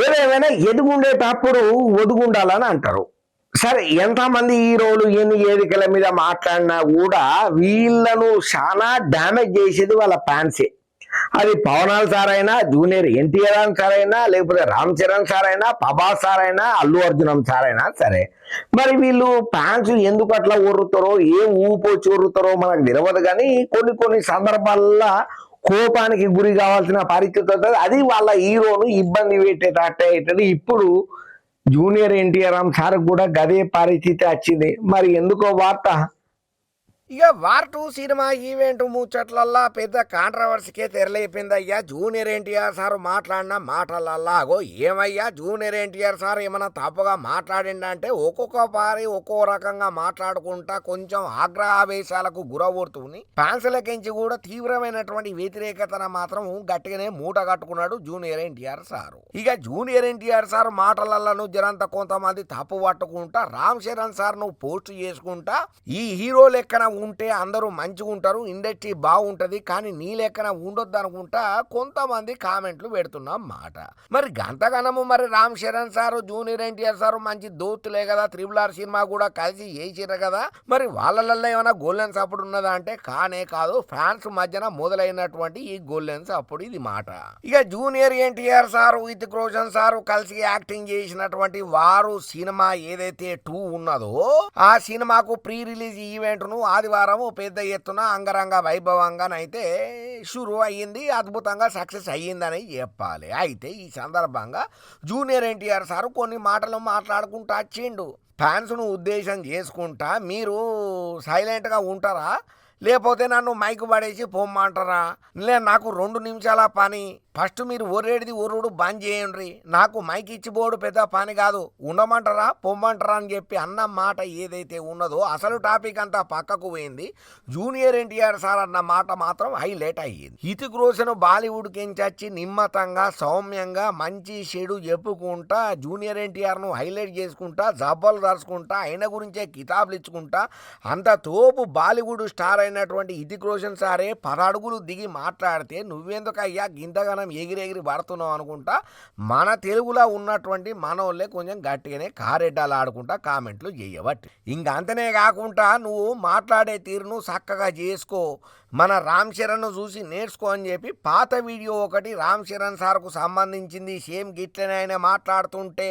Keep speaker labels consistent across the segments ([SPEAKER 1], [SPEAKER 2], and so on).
[SPEAKER 1] ఏదేమైనా ఎదుగుండేటప్పుడు ఒదుగుండాలని అంటారు. సరే ఎంతమంది హీరోలు ఎన్ని ఏదికల మీద మాట్లాడినా కూడా వీళ్ళను చాలా డ్యామేజ్ చేసేది వాళ్ళ ఫ్యాన్సే. అది పవనాల్ సార్ అయినా జూనియర్ ఎన్టీఆర్ సార్ అయినా లేకపోతే రామ్ చరణ్ సార్ అయినా ప్రభాస్ సార్ అయినా అల్లు అర్జునం సార్ అయినా సరే. మరి వీళ్ళు ఫ్యాన్స్ ఎందుకు అట్లా ఊరుతారో ఏ ఊపొచ్చి ఊరుతారో మనకు తెలియదు కానీ కొన్ని కొన్ని సందర్భాల్లో కోపానికి గురి కావాల్సిన పరిస్థితి వస్తుంది. అది వాళ్ళ హీరోను ఇబ్బంది పెట్టేటట్టు అవుతుంది ఇప్పుడు జూనియర్ ఎన్టీఆర్ సార్ కూడా గదే పరిస్థితి వచ్చింది. మరి ఎందుకో వార్త
[SPEAKER 2] ఇక వార్ టూ సినిమా ఈవెంట్ ముచ్చట్లల్లా పెద్ద కాంట్రవర్సీకే తెరలేపింది అయ్యా జూనియర్ ఎన్టీఆర్ సార్ మాట్లాడిన మాటలల్లా. అగో ఏమయ్యా జూనియర్ ఎన్టీఆర్ సార్ ఏమైనా తప్పుగా మాట్లాడిండంటే ఒక్కొక్క పారి ఒక్కో రకంగా మాట్లాడుకుంటా కొంచెం ఆగ్రహావేశాలకు గురవుతుంది ఫ్యాన్స్లకించి కూడా తీవ్రమైనటువంటి వ్యతిరేకతను మాత్రం గట్టిగానే మూట కట్టుకున్నాడు జూనియర్ ఎన్టీఆర్ సారు. ఇక జూనియర్ ఎన్టీఆర్ సార్ మాటలల్లను జరంత కొంతమంది తప్పు పట్టుకుంటా రామ్ చరణ్ సార్ నువ్వు పోస్ట్ చేసుకుంటా ఈ హీరో లెక్కన ఉంటే అందరూ మంచిగా ఉంటారు ఇండస్ట్రీ బాగుంటది కానీ నీ లెక్కన ఉండొద్దు అనుకుంటా కొంతమంది కామెంట్లు పెడుతున్నాం మాట. మరి గంతగనము మరి Ram Charan sir junior NTR sir మంచి దోస్తులే కదా త్రిబుల్ ఆర్ సినిమా కూడా కలిసి చేసిర్రు కదా. మరి వాళ్ళల్లో ఏమైనా గోల్డెన్ సపోర్ట్ ఉన్నదా అంటే కానే కాదు ఫ్యాన్స్ మధ్యన మొదలైనటువంటి ఈ గోల్డెన్ సపోర్ట్ ఇది మాట. ఇక junior NTR sir with Roshan sir కలిసి యాక్టింగ్ చేసినటువంటి వారు సినిమా ఏదైతే టూ ఉన్నదో ఆ సినిమాకు ప్రీ రిలీజ్ ఈవెంట్ను ఆదివారం పెద్ద ఎత్తున అంగరంగ వైభవంగానైతే షురు అయ్యింది అద్భుతంగా సక్సెస్ అయ్యిందని చెప్పాలి. అయితే ఈ సందర్భంగా జూనియర్ ఎన్టీఆర్ సార్ కొన్ని మాటలు మాట్లాడుకుంటూ వచ్చిండు. ఫ్యాన్స్ను ఉద్దేశం చేసుకుంటా మీరు సైలెంట్గా ఉంటారా? లేకపోతే నన్ను మైకు పడేసి పొమ్మంటారా? లే నాకు రెండు నిమిషాల పని. ఫస్ట్ మీరు ఒరేడిది ఒర్రుడు బంద్ చేయండి. నాకు మైక్ ఇచ్చిపోడు పెద్ద పని కాదు. ఉండమంటారా పొమ్మంటారా అని చెప్పి అన్న మాట ఏదైతే ఉన్నదో అసలు టాపిక్ అంతా పక్కకు పోయింది. జూనియర్ ఎన్టీఆర్ సార్ అన్న మాట మాత్రం హైలైట్ అయ్యింది. హితిక్ రోషన్ బాలీవుడ్ కించచ్చి నిమ్మతంగా సౌమ్యంగా మంచి చెడు చెప్పుకుంటా జూనియర్ ఎన్టీఆర్ను హైలైట్ చేసుకుంటా జబ్బలు దరుచుకుంటా ఆయన గురించే కితాబులు ఇచ్చుకుంటా అంత తోపు బాలీవుడ్ స్టార్ అయినటువంటి ఇతిక్ రోషన్ సారే పదడుగులు దిగి మాట్లాడితే నువ్వెందుకయ్యా గింతగానం ఎగిరెగిరి పడుతున్నావు అనుకుంటా? మన తెలుగులో ఉన్నటువంటి మనోళ్ళే కొంచెం గట్టిగానే కారెడ్డాలు ఆడుకుంటా కామెంట్లు చేయబట్టి. ఇంక అంతనే కాకుండా నువ్వు మాట్లాడే తీరును చక్కగా చేసుకో. మన రామ్ చరణ్ చూసి నేర్చుకో అని చెప్పి పాత వీడియో ఒకటి రామ్ చరణ్ సార్కు సంబంధించింది. సేమ్ గిట్లనే ఆయన మాట్లాడుతుంటే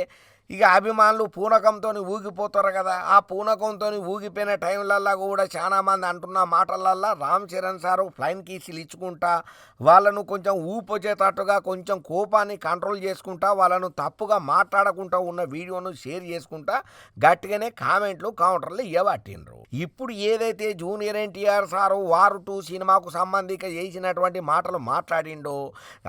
[SPEAKER 2] ఇక అభిమానులు పూనకంతో ఊగిపోతారు కదా. ఆ పూనకంతో ఊగిపోయిన టైంలల్లా కూడా చాలా మంది అంటున్న మాటలల్లా రామ్ చరణ్ సారు ఫ్లైన్ కీసులు ఇచ్చుకుంటా వాళ్ళను కొంచెం ఊపొచ్చేటట్టుగా కొంచెం కోపాన్ని కంట్రోల్ చేసుకుంటా వాళ్ళను తప్పుగా మాట్లాడకుండా ఉన్న వీడియోను షేర్ చేసుకుంటా గట్టిగానే కామెంట్లు కౌంటర్లు ఇవ్వబట్టిండ్రు ఇప్పుడు ఏదైతే జూనియర్ ఎన్టీఆర్ సారు వారు టూ సినిమాకు సంబంధిక చేసినటువంటి మాటలు మాట్లాడిండో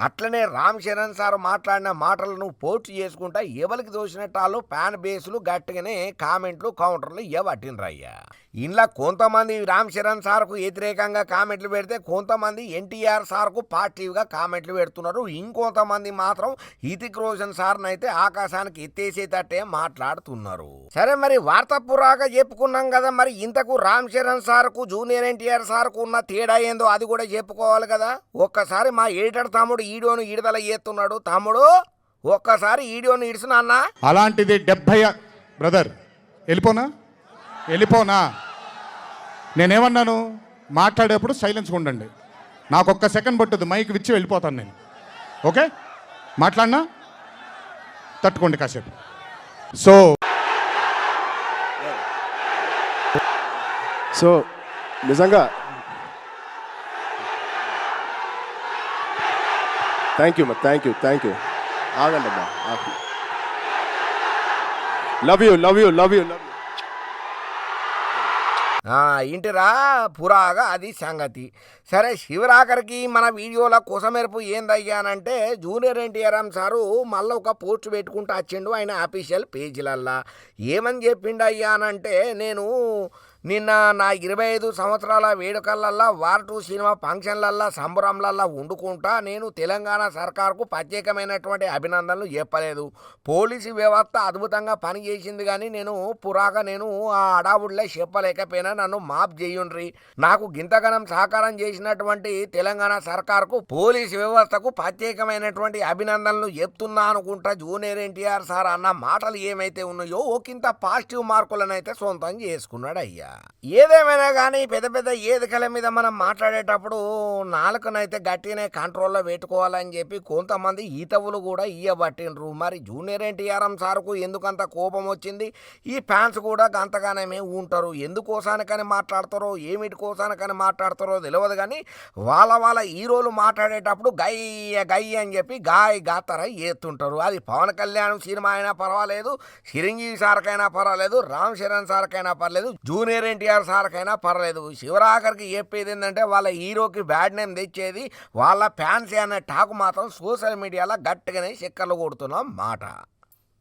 [SPEAKER 2] అట్లనే రామ్ చరణ్ సార్ మాట్లాడిన మాటలను పోస్ట్ చేసుకుంటా ఎవరికి దోషినట్టు వాళ్ళు ఫ్యాన్ బేస్లు గట్టిగానే కామెంట్లు కౌంటర్లు ఇవ్వబట్టిండ్రయ్యా ఇంట్లో కొంతమంది రామ్ చరణ్ సార్కు వ్యతిరేకంగా కామెంట్లు పెడితే కొంతమంది ఎన్టీఆర్ సార్కు పాజిటివ్గా కామెంట్లు పెడుతున్నారు. ఇంకొంతమంది మాత్రం హితిక్ రోషన్ సార్ని అయితే ఆకాశానికి ఎత్తేసేటట్టే మాట్లాడుతున్నారు. సరే మరి వార్త పురాగా చెప్పుకున్నాం కదా మరి ఇంతకు రామ్ చరణ్ సార్కు జూనియర్ ఎన్టీఆర్ సార్కు ఉన్న తేడా ఏందో అది కూడా చెప్పుకోవాలి కదా. ఒక్కసారి మా ఎడిటర్ తమ్ముడు ఈడియోను ఈడదల చేస్తున్నాడు. తమ్ముడు! ఒక్కసారి ఈడియోను ఇడుసు అన్నా
[SPEAKER 3] అలాంటిది డెబ్భై బ్రదర్ వెళ్ళిపోనా? వెళ్ళిపోనా? నేనేమన్నాను? మాట్లాడేప్పుడు సైలెన్స్గా ఉండండి. నాకు ఒక్క సెకండ్ పట్టుద్ది మైక్ విచ్చి వెళ్ళిపోతాను నేను. ఓకే? మాట్లాడినా? తట్టుకోండి కాసేపు. సో
[SPEAKER 4] సో నిజంగా thank you thank you thank you ఆగండి అమ్మా. Love you love you love you love you
[SPEAKER 2] ఇంటిరా పురాగా అది సంగతి. సరే శివరాఖరికి మన వీడియోల కొసమెరుపు ఏందయ్యానంటే జూనియర్ ఎన్టీఆర్ సారు మళ్ళీ ఒక పోస్ట్ పెట్టుకుంటూ వచ్చిండు ఆయన అఫీషియల్ పేజీలల్లా. ఏమని చెప్పిండు అయ్యానంటే నేను నిన్న నా ఇరవై ఐదు సంవత్సరాల వేడుకలల్లా వార్ టూ సినిమా ఫంక్షన్లల్లా సంబరంలల్లా వండుకుంటా నేను తెలంగాణ సర్కార్కు ప్రత్యేకమైనటువంటి అభినందనలు చెప్పలేదు. పోలీసు వ్యవస్థ అద్భుతంగా పనిచేసింది కానీ నేను పురాగా నేను ఆ అడావుడిలో చెప్పలేకపోయినా నన్ను మాఫ్ చేయుండ్రి. నాకు గింతగనం సహకారం చేసినటువంటి తెలంగాణ సర్కార్కు పోలీసు వ్యవస్థకు ప్రత్యేకమైనటువంటి అభినందనలు చెప్తున్నా అనుకుంటా జూనియర్ ఎన్టీఆర్ సార్ అన్న మాటలు ఏమైతే ఉన్నాయో ఒకంత పాజిటివ్ మార్కులనైతే సొంతం చేసుకున్నాడు అయ్యా ఏదేమైనా కానీ పెద్ద పెద్ద ఏదికల మీద మనం మాట్లాడేటప్పుడు నాలుకనైతే గట్టినే కంట్రోల్లో పెట్టుకోవాలని చెప్పి కొంతమంది ఈతవులు కూడా ఇయ్యబట్టిండ్రు. మరి జూనియర్ ఎన్టీఆర్ఎం సార్కు ఎందుకంత కోపం వచ్చింది? ఈ ఫ్యాన్స్ కూడా గంతగానే ఉంటారు ఎందుకోసానికని మాట్లాడతారో ఏమిటి కోసానికని మాట్లాడతారో తెలియదు కానీ వాళ్ళ వాళ్ళ హీరోలు మాట్లాడేటప్పుడు గయ్య గయ్య అని చెప్పి గాయ గాతర ఏతుంటారు అది పవన్ కళ్యాణ్ సినిమా అయినా పర్వాలేదు చిరంజీవి సార్కైనా పర్వాలేదు రామ్ చరణ్ సార్కైనా పర్లేదు జూనియర్ ఎన్టీఆర్ సార్కైనా పర్లేదు. శివరాకర్కి చెప్పేది ఏంటంటే వాళ్ళ హీరోకి బ్యాడ్ నేమ్ తెచ్చేది వాళ్ళ ఫ్యాన్సీ అనే టాక్ మాత్రం సోషల్ మీడియాలో గట్టిగానే చెక్కర్లు కొడుతున్నాం మాట.